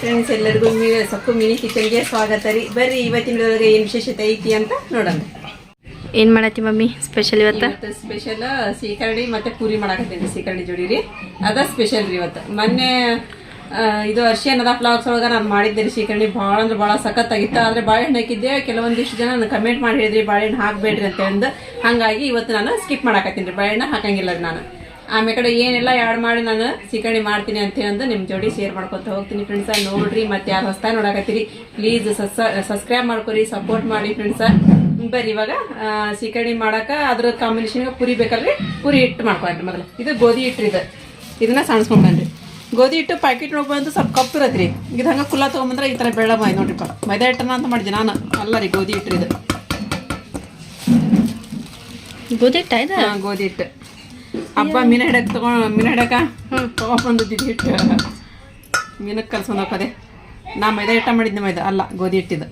Friends ಎಲ್ಲರಿಗೂ ಸೊಕ್ಕು ಸೊಪ್ಪು mini ಕಿಚನ್ಗೆ ಸ್ವಾಗತ ರೀ. ಬರ್ರಿ ಇವತ್ತಿನ ಒಳಗೆ ಏನು ವಿಶೇಷತೆ ಐತಿ ಅಂತ ನೋಡೋಣ. ಏನ್ ಮಾಡತ್ತಿ ಮಮ್ಮಿ? ಸ್ಪೆಷಲ್ ಇವತ್ತ? ಸ್ಪೆಷಲ್ ಸೀಕರ್ಣಿ ಮತ್ತೆ ಪೂರಿ ಮಾಡಾಕತ್ತೀನಿ ಸೀಕರ್ಣಿ ಜೋಡಿ ರೀ. ಅದ ಸ್ಪೆಷಲ್ ರೀ ಇವತ್ತು. ಮೊನ್ನೆ ಇದು ಅರ್ಶಿ ಅನ್ನದ ಫ್ಲಾಗ್ಸ್ ಒಳಗೆ ನಾನು ಮಾಡಿದ್ದೆ ರೀ ಸೀಕರ್ಣಿ. ಭಾಳ ಅಂದ್ರೆ ಭಾಳ ಸಖತ್ತಾಗಿತ್ತು. ಆದರೆ ಬಾಳೆಹಣ್ಣು ಹಾಕಿದ್ದೆ. ಕೆಲವೊಂದಿಷ್ಟು ಜನ ನಾನು ಕಮೆಂಟ್ ಮಾಡಿ ಹೇಳಿದ್ರಿ ಬಾಳೆಹಣ್ಣು ಹಾಕಬೇಡ್ರಿ ಅಂತ ಅಂದು ಹಾಗಾಗಿ ಇವತ್ತು ನಾನು ಸ್ಕಿಪ್ ಮಾಡಾಕತ್ತೀನಿ ರೀ. ಬಾಳೆಹಣ್ಣು ಹಾಕಂಗಿಲ್ಲ ರೀ ನಾನು. ಆಮೇಲೆ ಕಡೆ ಏನೆಲ್ಲ ಆ್ಯಡ್ ಮಾಡಿ ನಾನು ಸಿಕಣಿ ಮಾಡ್ತೀನಿ ಅಂತ ಹೇಳಿ ನಿಮ್ಮ ಜೋಡಿ ಶೇರ್ ಮಾಡ್ಕೊತ ಹೋಗ್ತೀನಿ ಫ್ರೆಂಡ್ಸ ನೋಡ್ರಿ ಮತ್ತೆ ಯಾರು ಹೊಸ್ತಾಗಿ ನೋಡಕತ್ತೀರಿ. ಪ್ಲೀಸ್ ಸಬ್ಸ್ಕ್ರೈಬ್ ಮಾಡ್ಕೊರಿ ಸಪೋರ್ಟ್ ಮಾಡಿ ಫ್ರೆಂಡ್ಸ ಬರ್ರಿ ಇವಾಗ ಸಿಕಣಿ ಮಾಡಕ ಅದ್ರ ಕಾಂಬಿನೇಷನ್ ಪುರಿ ಬೇಕಲ್ರಿ? ಪುರಿ ಹಿಟ್ಟು ಮಾಡ್ಕೊಂಡ್ರಿ ಮೊದಲು. ಇದು ಗೋಧಿ ಹಿಟ್ಟು ಇದು. ಇದನ್ನ ಸಣ್ಸ್ಕೊಂಡ್ಬಂದ್ರಿ ಗೋಧಿ ಹಿಟ್ಟು ಪ್ಯಾಕೆಟ್ ಬಂದು ಸ್ವಲ್ಪ ಕಪ್ಪು ಇರತ್ರಿ. ಇದು ಹಂಗೆ ಕುಲ್ಲ ತೊಗೊಂಬಂದ್ರೆ ಈ ಥರ ಬೆಳ್ಳ ಮಾಯ್ ನೋಡ್ರಿಪ್ಪ. ಮೈದಾ ಹಿಟ್ಟನ ಅಂತ ಮಾಡಿದೆ ನಾನು. ಅಲ್ಲ ರೀ ಗೋಧಿ ಹಿಟ್ಟು ಇದು. ಗೋಧಿ ಹಿಟ್ಟು ಗೋಧಿ ಹಿಟ್ಟು. ಹಬ್ಬ ಮೀನ ಹಿಡಕ್ ತಗೊಂಡ್ ಮೀನ ಹಿಡಕ? ತಗೊಂಡು ಹಿಟ್ಟು ಮೀನಕ್ಕೆ ಕಲ್ಸ್ಕೊಂಡು ಹೋಗೋದೆ ನಾ ಮೈದಾ ಹಿಟ್ಟ ಮಾಡಿದ್ದೆ ಮೈದಾ. ಅಲ್ಲ ಗೋಧಿ ಹಿಟ್ಟಿದ್ದು.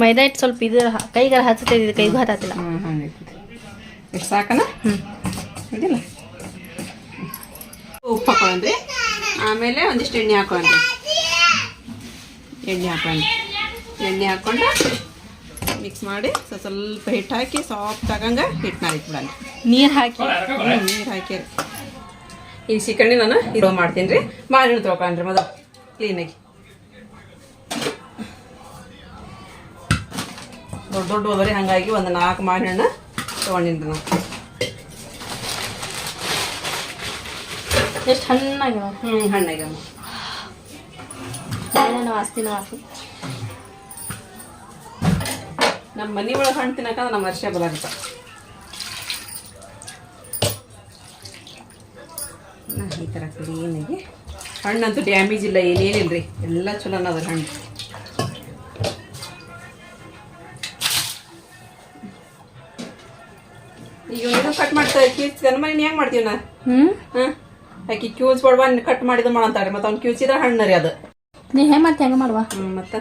ಮೈದಾ ಹಿಟ್ಟು ಸ್ವಲ್ಪ ಇದು ಕೈಗಾರ ಹಚ್ಚತೈತಿ ಕೈಗೂ ಹತ್ತಿಲ್ಲ ಹ್ಞೂ ಹಂಗೈತಿ ಎಷ್ಟು ಸಾಕನ? ಹ್ಮ್. ಇದಿಲ್ಲ. ಉಪ್ಪು ಹಾಕೊಂಡ್ರಿ ಆಮೇಲೆ ಒಂದಿಷ್ಟು ಎಣ್ಣೆ ಹಾಕೊಂಡ್ರಿ ಎಣ್ಣೆ ಹಾಕೊಂಡ್ರಿ ಎಣ್ಣೆ ಹಾಕೊಂಡು ಮಿಕ್ಸ್ ಮಾಡಿ ಸ್ವಲ್ಪ ಸ್ವಲ್ಪ ಹಿಟ್ಟು ಹಾಕಿ ಸಾಫ್ಟ್ ಆಗಂಗ ಹಿಟ್ಟು ಇಟ್ಬಿಡಲ್ಲ ನೀರು ಹಾಕಿ. ನೀರು ಹಾಕಿ ಈ ಚಿಕಣ್ಣಿ ನಾನು ಇದು ಮಾಡ್ತೀನಿ ರೀ. ಮಾಡಿ ತೊಗೊಂಡ್ರಿ ಮೊದಲು. ಕ್ಲೀನಾಗಿ ದೊಡ್ಡ ದೊಡ್ಡ ಹೋದ್ರಿ ಹಾಗಾಗಿ ಒಂದು ನಾಲ್ಕು ಮಾಡಿ ಹಣ್ಣು ತೊಗೊಂಡಿನಿ ನಾನು ಎಷ್ಟು ಹಣ್ಣಾಗ್ಯಾವ? ಹ್ಞೂ ಹಣ್ಣಾಗ ವಾಸ್ತಿನ ವಾಸಿ ನಮ್ಮ ಮನೆ ಒಳಗೆ ಹಣ್ಣು ತಿನ್ನಕಂದ್ರೆ ನಮ್ಮ ವರ್ಷ ಬಲಾರಿಪ ಈ ಥರ ಕ್ಲೀನಾಗಿ ಹಣ್ಣಂತೂ ಡ್ಯಾಮೇಜ್ ಇಲ್ಲ ಏನೇನಿಲ್ಲ ರೀ ಎಲ್ಲ ಚಲೋ ಅದ ಹಣ್ಣು. ಈಗ ಕಟ್ ಮಾಡ್ತಾ ನನ್ನ ಮನೆ ಹೆಂಗೆ ಮಾಡ್ತೀವಿ ನಾ? ಹ್ಮ್? ಹಾಂ? ಆಕಿ ಕ್ಯೂಸ್ ಬಡವ ಕಟ್ ಮಾಡಿದ ಮಾಡಂತಾರೆ ಮತ್ತೆ ಅವ್ನು ಕ್ಯೂಸಿದ್ರೆ ಹಣ್ಣು ರೀ ಅದು. ನೀ ಹೆಂಗ್ ಮಾಡ್ತಿ ಹೆಂಗೆ ಮಾಡುವ? ಹ್ಞೂ ಮತ್ತು?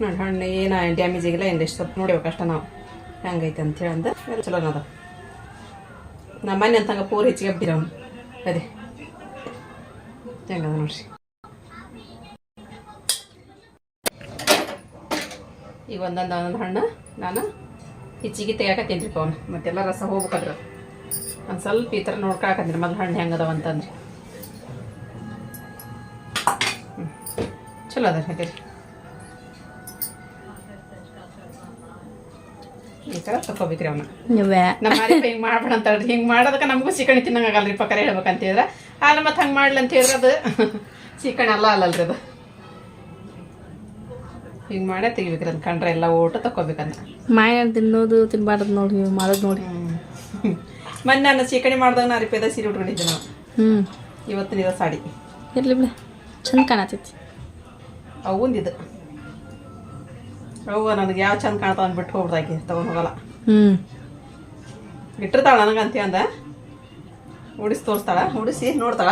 ನೋಡಿ, ಹಣ್ಣು ಏನು ಡ್ಯಾಮೇಜ್ ಆಗಿಲ್ಲ, ಏನು ಎಷ್ಟು ಸ್ವಲ್ಪ ನೋಡ್ಬೇಕಷ್ಟ ನಾವು. ಹೆಂಗೈತೆ ಅಂತೇಳಿ ಅಂದ. ಚಲೋ ಅದ. ನಮ್ಮ ಮನೆ ಅಂತಂಗ ಪೂರ್ ಹೆಚ್ಚಿಗೆ ಅವನು. ಅದೇ. ಹೆಂಗದ ನೋಡ್ರಿ. ಈಗ ಒಂದೊಂದು ಒಂದೊಂದು ಹಣ್ಣು, ನಾನು ಹೆಚ್ಚಿಗೆ ತೆಗಿಯಾಕತ್ತೀನಿ ರೀ ಮತ್ತೆಲ್ಲ ರಸ ಹೋಗ್ಬೇಕಂದ್ರೆ. ಒಂದು ಸ್ವಲ್ಪ ಈ ಥರ ನೋಡ್ಕಾಕಂದ್ರಿ ಮೊದಲು ಹಣ್ಣು ಹೆಂಗದವ ಅಂತಂದ್ರಿ. ಚಲೋ ಅದ ಹಾಗೆ ಈ ತಕೋಬೇಕ್ರಿ ತಗೋಬೇಕ್ರಿ ಅವನ್ನ ನೀವೇ. ನಮ್ಮ ಮಾರಿಪ ಹಿಂಗೆ ಮಾಡ್ಬೇಡ ಅಂತ ಹಿಂಗ್ ಹಿಂಗೆ ಮಾಡೋದಕ್ಕೆ ನಮಗೂ ಸಿಕಣಿ ತಿನ್ನಂಗೆ ಆಗಲ್ರಿ ಪಕ್ಕರೆ ಹೇಳ್ಬೇಕಂತ ಹೇಳಿದ್ರೆ. ಆದ್ರೆ ಮತ್ತೆ ಹಂಗೆ ಮಾಡ್ಲಿ ಅಂತ ಹೇಳಿದ್ರೆ ಅದು ಸಿಕಣಿ ಅಲ್ಲ ಅಲ್ಲಲ್ರಿ ಅದು. ಹಿಂಗೆ ಮಾಡೇ ತೆಗಿಬೇಕ್ರಿ ಅದು ಕಂಡ್ರೆ ಎಲ್ಲ ಊಟ ತಗೋಬೇಕಂತ ಮಾಯ ತಿನ್ನೋದು ತಿನ್ಬಾರ್ದು ನೋಡಿ ನೀವು ಮಾಡೋದು ನೋಡಿ. ಮೊನ್ನೆ ನಾನು ಸೀಕಣಿ ಮಾಡಿದಾಗ ನಾ ರಿಪೇದ ಸೀರೆ ಉಟ್ಕೊಂಡಿದ್ದೆ ನಾವು ಹ್ಮ್. ಇವತ್ತಿನ ಸಾಡಿ. ಇರ್ಲಿ ಬಿಡ. ಚಂದ ಕಾಣತೈತಿ. ಅವಂದಿದ್ದು ಅವು ನನಗೆ ಯಾವ ಚಂದ ಕಾಣ್ತಾವ ಅಂದ್ಬಿಟ್ಟು ಹೋಗ್ದಾಕಿ ತಗೊಂಡು ಹೋಗಲ್ಲ. ಹ್ಮ್. ಇಟ್ಟಿರ್ತಾಳ ನನಗೆ ಅಂತ ಅಂದ. ಉಡಿಸಿ ತೋರಿಸ್ತಾಳ ಉಡಿಸಿ ನೋಡ್ತಾಳ.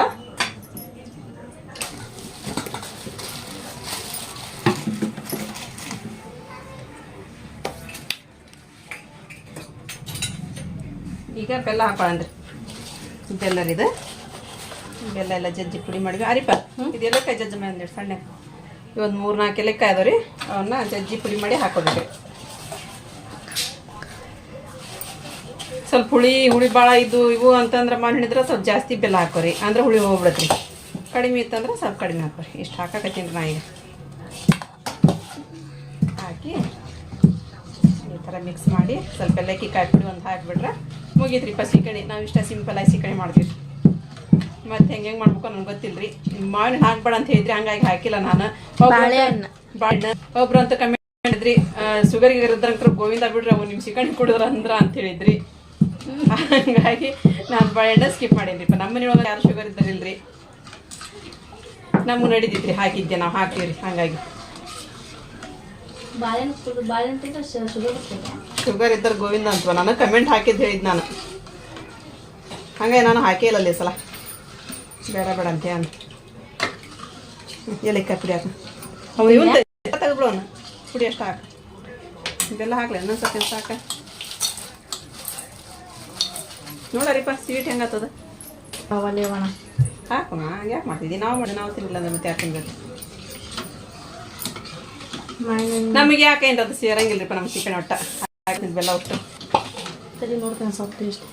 ಈಗ ಬೆಲ್ಲ ಹಾಕೊಳ್ಳಂದ್ರಿ ಇದು. ಬೆಲ್ಲ ಎಲ್ಲ ಜಜ್ಜಿ ಪುಡಿ ಮಾಡಿವಿ ಅರಿಪ ಇದೆಲ್ಲ ಕೈ ಜಜ್ಜಿ ಮೇಲೆ ಸಣ್ಣ ಇವತ್ತು ಮೂರು ನಾಲ್ಕು ಎಲೆ ಅದಾವ ರೀ ಅವನ್ನ ಜಜ್ಜಿ ಪುಡಿ ಮಾಡಿ ಹಾಕೊಂಡ್ರಿ ಸ್ವಲ್ಪ ಹುಳಿ ಹುಳಿ ಭಾಳ ಇದ್ದು ಇವು ಅಂತಂದ್ರೆ ಮಾಡಿದ್ರೆ ಸ್ವಲ್ಪ ಜಾಸ್ತಿ ಬೆಲ್ಲ ಹಾಕೋರಿ. ಅಂದ್ರೆ ಹುಳಿ ಹೋಗ್ಬಿಡತ್ರಿ. ಕಡಿಮೆ ಇತ್ತಂದ್ರೆ ಸ್ವಲ್ಪ ಕಡಿಮೆ ಹಾಕೋರಿ. ಇಷ್ಟು ಹಾಕಕತ್ತೀನಿ ನಾ ಈಗ. ಹಾಕಿ ಈ ಥರ ಮಿಕ್ಸ್ ಮಾಡಿ ಸ್ವಲ್ಪ ಏಲಕ್ಕಿ ಕಾಯಿ ಪುಡಿ ಒಂದು ಹಾಕಿಬಿಟ್ರೆ ಮುಗೀತ್ರಿ ಪಸಿಕಣಿ ನಾವು ಇಷ್ಟ ಸಿಂಪಲ್ ಆಗಿ ಸಿಕಣಿ ಮಾಡ್ತೀವಿ. ಮತ್ತೆ ಹೆಂಗೆ ಹೆಂಗೆ ಮಾಡ್ಬೇಕು ನನಗೆ ಗೊತ್ತಿಲ್ಲ ರೀ ಮಾವಿನ ಹಾಕ್ಬೇಡ ಅಂತ ಹೇಳಿದ್ರಿ ಹಂಗಾಗಿ ಹಾಕಿಲ್ಲ ನಾನು. ಬಾಳೆಹಣ್ಣು. ಒಬ್ರು ಅಂತ ಕಮೆಂಟ್ ಮಾಡಿದ್ರಿ. ಶುಗರ್ ಇದ್ರಂಕ್ರ ಗೋವಿಂದ ಬಿಡ್ರಿ ಅವು ನಿಮ್ಮ ಸಿಕಣಿ ಕುಡಿದ್ರ ಅಂದ್ರ ಅಂತ ಹೇಳಿದ್ರಿ. ಹಂಗಾಗಿ ನಾನು ಬಾಳೆಹಣ್ಣು ಸ್ಕಿಪ್ ಮಾಡಿದ್ರಿ ನಮ್ಮ ಮನೆಯೊಳಗೆ ಯಾರು ಶುಗರ್ ಇದ್ದಾರಿಲ್ರಿ? ನಮ್ಗೆ ನಡೀತಿದ್ರಿ ಹಾಕಿದ್ದೆ ನಾವು ಹಾಕಿವ್ರಿ ಹಂಗಾಗಿ. ಶುಗರ್ ಇದ್ದಾರೆ ಗೋವಿಂದ ಅಂತ ನಾನು ಕಮೆಂಟ್ ಹಾಕಿದ್ದು ಹೇಳಿದ್ ನಾನು. ಹಂಗಾಗಿ ನಾನು ಹಾಕೇ ಇಲ್ಲ ಸಲ. ಬೇಡ ಬೇಡ ಅಂತ ಏನು ಏಲಕ್ಕಾಯಿ ಪುಡಿ ಹಾಕು ಅವ್ನು ಇವನ್ ತೆಗೆದ್ಬಿಡು ಅವನು. ಪುಡಿ ಅಷ್ಟು ಹಾಕು. ಇದೆಲ್ಲ ಹಾಕ್ಲಿ ಇನ್ನೊಂದು ಸ್ವಲ್ಪ ಸಾಕ ನೋಡರಿಪ್ಪ ಸ್ವೀಟ್ ಹೆಂಗಾತದ ಅವಣ ಹಾಕಮ್ಮ ಯಾಕೆ ಮಾಡ್ತಿದ್ದೀವಿ ನಾವು ಮಾಡಿ ನಾವು ತಿನ್ನಿಲ್ಲ ಅಂದ್ರೆ ಮತ್ತೆ ಯಾಕೆ ತಿನ್ಬೇಕು? ನಮಗೆ ಯಾಕೆ ಅದು ಸೇರಂಗಿಲ್ಲರಿಪ್ಪ ನಮ್ಮ ಚಿಕನ್ ಒಟ್ಟ? ಹಾಕಿದ್ ಬೆಲ್ಲ ಒಟ್ಟು. ಸರಿ ನೋಡ್ತೇನೆ ಸ್ವಲ್ಪ ಟೇಸ್ಟ್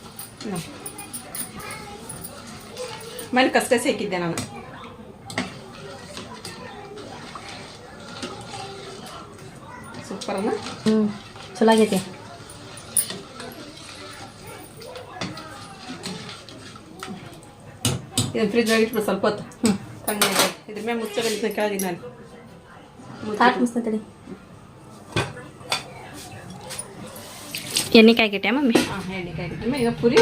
ಹ್ಮ್. ಮನೆ ಕಸ್ಕಸಿ ಹಾಕಿದ್ದೆ ನಾನು. ಸೂಪರ್ ಅಲ್ಲ ಹ್ಞೂ ಚಲೋ ಆಗೈತಿ ಇದನ್ನ ಫ್ರಿಜ್ ಇಟ್ಬಿಡು ಸ್ವಲ್ಪ ಹೊತ್ತು. ತಣ್ಣಗೆ ಇದ್ರ ಮೇಲೆ ಇದನ್ನ ಕೆಳಗಿನ ನಾನು ಸಾಕು ಮಸ್ತ ತಡಿ. ಎಣ್ಣೆ ಕಾಯ್ಗಿಟ್ಟೆ ಮಮ್ಮಿ? ಹಾಂ ಎಣ್ಣೆ ಕಾಯ್ದಿದ್ಮೇಲೆ ಈಗ ಪುರಿ?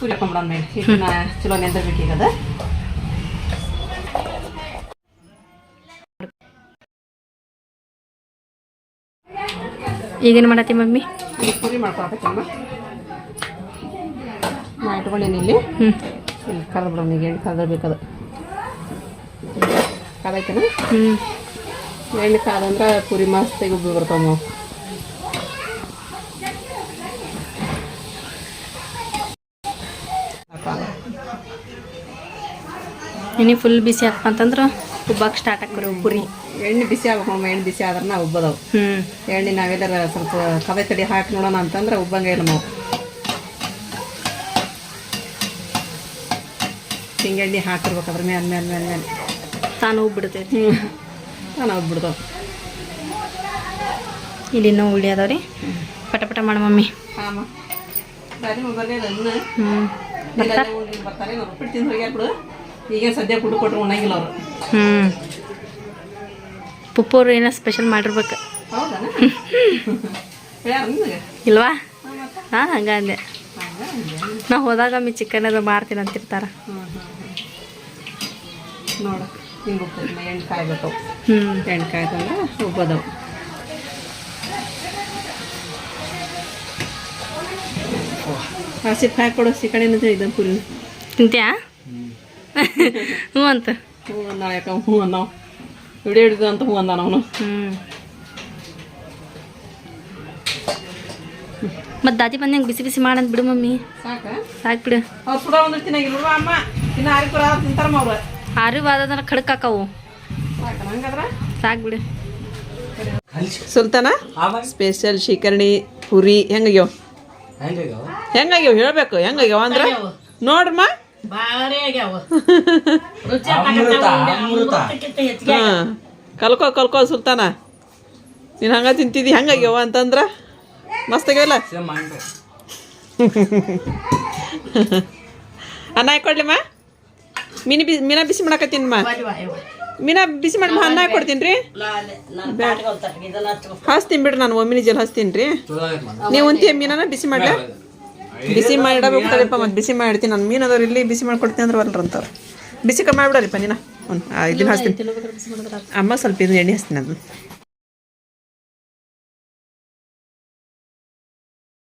ಪುರಿ ಹಾಕೊಂಬಿಡೋಣ ಮೇಲೆ ಹಿಟ್ಟನ್ನ ಚಲೋ ನೆಂದಿರ್ಬೇಕೀಗದ ಈಗೇನು ಮಾಡತ್ತಿ ಮಮ್ಮಿ? ಪುರಿ ಮಾಡ್ಕೊಳಕತ್ತಮ್ಮ ನಾ ಇಟ್ಕೊಂಡೇನಿ ಇಲ್ಲಿ. ಹ್ಞೂ ಇಲ್ಲಿ ಕರೆದು ಬಿಡೋಣ ಈಗ ಎಣ್ಣೆ ಕರೆದಿರ್ಬೇಕದು ಕದೈತೇನ ಹ್ಞೂ ಎಣ್ಣೆ ಕಾದಂದ್ರೆ ಪುರಿ ಮಸ್ತಾಗಿ ಉಬ್ಬಿ ಬರ್ತಾವ ನಾವು ಎಣ್ಣೆ ಫುಲ್ ಬಿಸಿ ಹಾಕಪ್ಪ ಅಂತಂದ್ರೆ ಉಬ್ಬಾಕ್ ಸ್ಟಾರ್ಟ್ ಹಾಕ್ರಿ ಪುರಿ. ಎಣ್ಣೆ ಬಿಸಿ ಆಗ್ಬೇಕು ನಮ್ಮ ಎಣ್ಣೆ ಬಿಸಿ ಆದ್ರೆ ನಾವು ಉಬ್ಬದವು. ಹ್ಞೂ ಎಣ್ಣೆ ನಾವೆಲ್ಲರ ಸ್ವಲ್ಪ ಕವೆ ಕಡಿ ಹಾಕಿ ನೋಡೋಣ ಅಂತಂದ್ರೆ ಉಬ್ಬಂಗೆ ಇಲ್ಲ ನಾವು. ಹಿಂಗೆಣ್ಣೆ ಹಾಕಿರ್ಬೇಕು ಅದ್ರ ಮೇಲೆ ಮೇಲೆ ಮೇಲೆ ಮೇಲೆ ತಾನು ಉಬ್ಬಿಡ್ತೈತಿ. ಹ್ಞೂ ತಾನು ಉಬ್ಬಿಡ್ತಾವ. ಇಲ್ಲಿ ಇನ್ನೂ ಉಳ್ಳಿ ಅದಾವ್ರಿ. ಪಟ ಪಟ ಮಾಡು ಮಮ್ಮಿ. ಹಾಂ ಹ್ಞೂ ಬರ್ತಾರೆ? ಈಗ ಸದ್ಯ ಕುಡು ಕೊಟ್ರು ಉಣಂಗಿಲ್ಲ ಅವರು. ಹ್ಞೂ ಪುಪ್ಪವ್ರು ಏನೋ ಸ್ಪೆಷಲ್ ಮಾಡಿರ್ಬೇಕು. ಇಲ್ವಾ? ಹಾಂ ಹಂಗ ಅಂದೆ. ನಾ ಹೋದಾಗ ಮಿ ಚಿಕನ್ ಅದು ಮಾರ್ತೀನಿ ಅಂತಿರ್ತಾರ. ಹ್ಞೂ ನೋಡು ಹಿಂಗೆ ಎಣ್ಣೆ ಕಾಯ್ಬೇಕು ಹ್ಞೂ ಎಣ್ಣೆ ಕಾಯ್ತಂದ್ರೆ ಉಬ್ಬದವು ಹಸಿಟ್ಟು ಕೊಡೋ ಸಿಕಣಿನ ಇದನ್ನು ಪುರಿ. ತಿಂತ್ಯಾ? ಹ್ಞೂ ಅಂತ. ಹ್ಞೂ ಯಾಕ ಹ್ಞೂ ಅಂದಾವ. ವಿಡಿಯೋ ಹಿಡಿದು ಅಂತ ಹ್ಞೂ ಅಂದಾನ ಅವನು. ಹ್ಞೂ ಮತ್ತು ದಾದಿ ಬಂದಂಗೆ ಬಿಸಿ ಬಿಸಿ ಮಾಡಂತ ಬಿಡು ಮಮ್ಮಿ. ಸಾಕ? ಸಾಕು ಬಿಡು. ಅವ್ರು ಸುಡ ಒಂದು ತಿನ್ನಾಗಿಲ್ವ ಅಮ್ಮ? ಇನ್ನು ಆರಿಪುರ ತಿಂತಾರಮ್ಮ ಅವ್ರು. ಆರು ವಾದಂದ್ರೆ ಖಡಕ್ ಹಾಕವು. ಸಾಕ ಹಂಗಾದ್ರೆ? ಸಾಕು ಬಿಡು. ಸುಲ್ತಾನ? ಸ್ಪೆಷಲ್ ಶಿಕರ್ಣಿ ಪುರಿ ಹೆಂಗಾಗ್ಯಾವ ಹೆಂಗಾಗ್ಯಾವ ಹೇಳ್ಬೇಕು ಹೆಂಗಾಗ್ಯಾವ ಅಂದ್ರೆ? ನೋಡ್ರಮ್ಮ ಭಾರಿ ಆಗ್ಯಾವ. ಹಾಂ. ಕಲ್ಕೋ ಕಲ್ಕೋ ಸುಲ್ತಾನ. ನೀನು ಹಂಗ ತಿಂತಿದ್ದಿ ಹೆಂಗಾಗ್ಯಾವ ಅಂತಂದ್ರ ಮಸ್ತ್ ಆಗ್ಯಾವಲ್ಲ ಅನ್ನ ಹಾಕೊಡ್ಲಿಮ್ಮ ಮೀನು ಬಿ ಮೀನ ಬಿಸಿ ಮಾಡಕತ್ತೀನಮ್ಮ ಮೀನ ಬಿಸಿ ಮಾಡಿ ಅನ್ನ ಹಾಕೊಡ್ತೀನಿ ರೀ ಹಚ್ತೀನಿ ಬಿಡ್ರಿ ನಾನು ಒಮ್ಮಿನ ಜಲ್ ಹಚ್ತೀನಿ ರೀ ನೀವು ಉಂತಿಯ ಮೀನನ ಬಿಸಿ ಮಾಡ್ಲ? ಬಿಸಿ ಮಾಡಿಡಬೇಕು ತಡಿಪ್ಪ ಮತ್ತೆ ಬಿಸಿ ಮಾಡಿರ್ತೀನಿ. ನಾನು ಮೀನು ಅದಾವ್ರು ಇಲ್ಲಿ ಬಿಸಿ ಮಾಡ್ಕೊಡ್ತೀನಿ ಅಂದ್ರೆ ಬರಲ್ರ ಬಿಸಿ ಕಮ್ಮಿ ಮಾಡ್ಬಿಡರಿಪ್ಪ ನೀನು. ಹ್ಞೂ ಇದನ್ನ ಹಚ್ತೀನಿ ಅಮ್ಮ ಸ್ವಲ್ಪ ಇದನ್ನ ಎಣ್ಣೆ ಹಚ್ತೀನಿ ಅದನ್ನ.